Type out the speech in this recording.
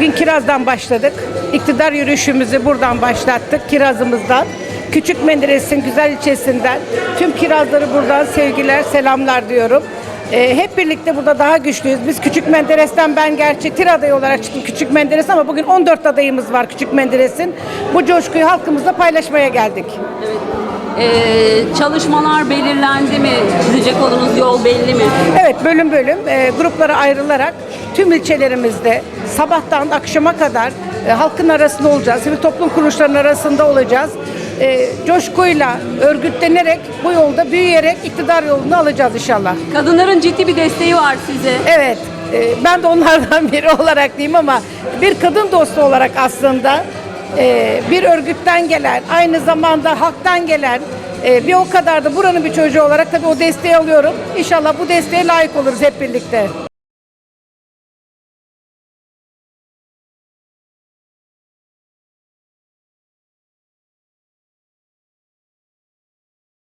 Bugün Kiraz'dan başladık. İktidar yürüyüşümüzü buradan başlattık, Kiraz'ımızdan. Küçük Menderes'in güzel ilçesinden tüm Kirazları buradan sevgiler, selamlar diyorum. Ee, hep birlikte burada daha güçlüyüz. Biz Küçük Menderes'ten ben gerçi tir adayı olarak çıktım Küçük Menderes ama bugün 14 adayımız var Küçük Menderes'in. Bu coşkuyu halkımızla paylaşmaya geldik. Ee, çalışmalar belirlendi mi? Çizecek olduğunuz yol belli mi? Evet bölüm bölüm e, gruplara ayrılarak tüm ilçelerimizde sabahtan akşama kadar e, halkın arasında olacağız. Sivil toplum kuruluşlarının arasında olacağız. E, coşkuyla örgütlenerek bu yolda büyüyerek iktidar yolunu alacağız inşallah. Kadınların ciddi bir desteği var size. Evet e, ben de onlardan biri olarak diyeyim ama bir kadın dostu olarak aslında e, bir örgütten gelen aynı zamanda halktan gelen e, bir o kadar da buranın bir çocuğu olarak tabii o desteği alıyorum. İnşallah bu desteğe layık oluruz hep birlikte.